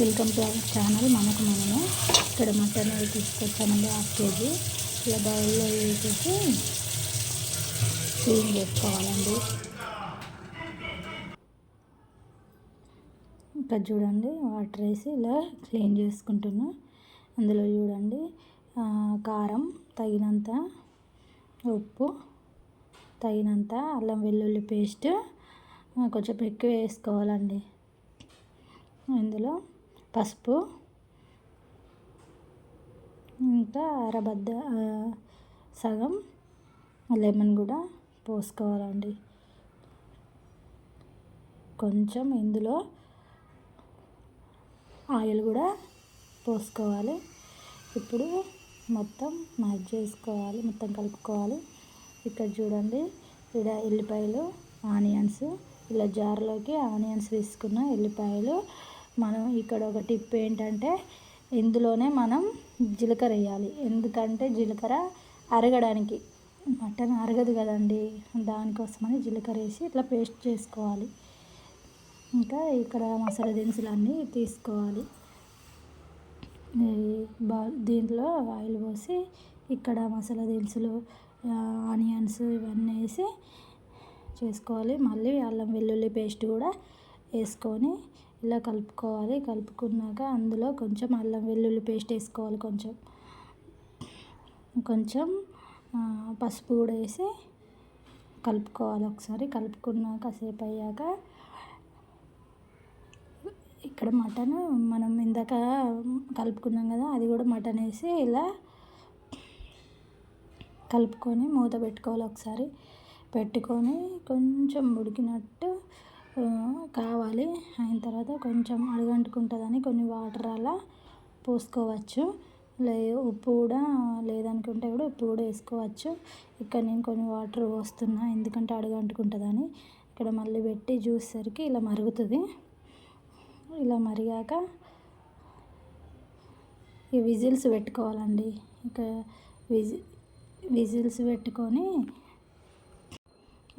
Welcome to our channel. మనకు మనము ఇక్కడ మటన్ తీసుకొచ్చామండి హాఫ్ కేజీ. ఇలా బౌల్లో వేసేసి క్లీన్ చేసుకోవాలండి. ఇక్కడ చూడండి వాటర్ వేసి ఇలా క్లీన్ చేసుకుంటున్నా. అందులో చూడండి కారం తగినంత ఉప్పు తగినంత అల్లం వెల్లుల్లి పేస్ట్ కొంచెం ఎక్కువ వేసుకోవాలండి. ఇందులో పసుపు ఇంకా అరబద్ద సగం లెమన్ కూడా పోసుకోవాలండి. కొంచెం ఇందులో ఆయిల్ కూడా పోసుకోవాలి. ఇప్పుడు మొత్తం మ్యాచ్ చేసుకోవాలి మొత్తం కలుపుకోవాలి. ఇక్కడ చూడండి ఇక్కడ ఎల్లిపాయలు ఆనియన్స్ ఇలా జార్లోకి ఆనియన్స్ తీసుకున్న ఎల్లిపాయలు మనం ఇక్కడ ఒక టిప్ ఏంటంటే ఇందులోనే మనం జీలకర్ర వేయాలి. ఎందుకంటే జీలకర్ర అరగడానికి మటన్ అరగదు కదండి దానికోసమని జీలకర్ర వేసి ఇట్లా పేస్ట్ చేసుకోవాలి. ఇంకా ఇక్కడ మసాలా దినుసులు అన్నీ తీసుకోవాలి బా దీంట్లో ఆయిల్ పోసి ఇక్కడ మసాలా దినుసులు ఆనియన్స్ ఇవన్నీ వేసి చేసుకోవాలి. మళ్ళీ అల్లం వెల్లుల్లి పేస్ట్ కూడా వేసుకొని ఇలా కలుపుకోవాలి. కలుపుకున్నాక అందులో కొంచెం అల్లం వెల్లుల్లి పేస్ట్ వేసుకోవాలి కొంచెం. కొంచెం పసుపు కూడా వేసి కలుపుకోవాలి ఒకసారి. కలుపుకున్నాక సేపు అయ్యాక ఇక్కడ మటన్ మనం ఇందాక కలుపుకున్నాం కదా అది కూడా మటన్ వేసి ఇలా కలుపుకొని మూత పెట్టుకోవాలి ఒకసారి. పెట్టుకొని కొంచెం ఉడికినట్టు కావాలి. అయిన తర్వాత కొంచెం అడుగంటుకుంటుందని కొన్ని వాటర్ అలా పోసుకోవచ్చు. లే ఉప్పు కూడా లేదనుకుంటే కూడా ఉప్పు కూడా వేసుకోవచ్చు. ఇక్కడ నేను కొన్ని వాటర్ పోస్తున్నా ఎందుకంటే అడుగంటుకుంటుందని. ఇక్కడ మళ్ళీ పెట్టి చూసేసరికి ఇలా మరుగుతుంది. ఇలా మరిగాక ఈ విజిల్స్ పెట్టుకోవాలండి. ఇక విజి విజిల్స్ పెట్టుకొని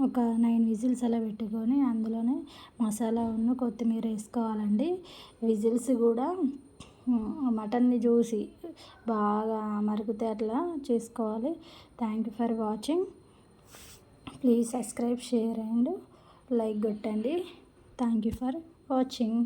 ఒక నైన్ విజిల్స్ అలా పెట్టుకొని అందులోనే మసాలా ఉన్న కొత్తిమీర వేసుకోవాలండి. విజిల్స్ కూడా మటన్ని చూసి బాగా మరిగితే అట్లా చేసుకోవాలి. Thank you for watching please subscribe share and like కొట్టండి. Thank you for watching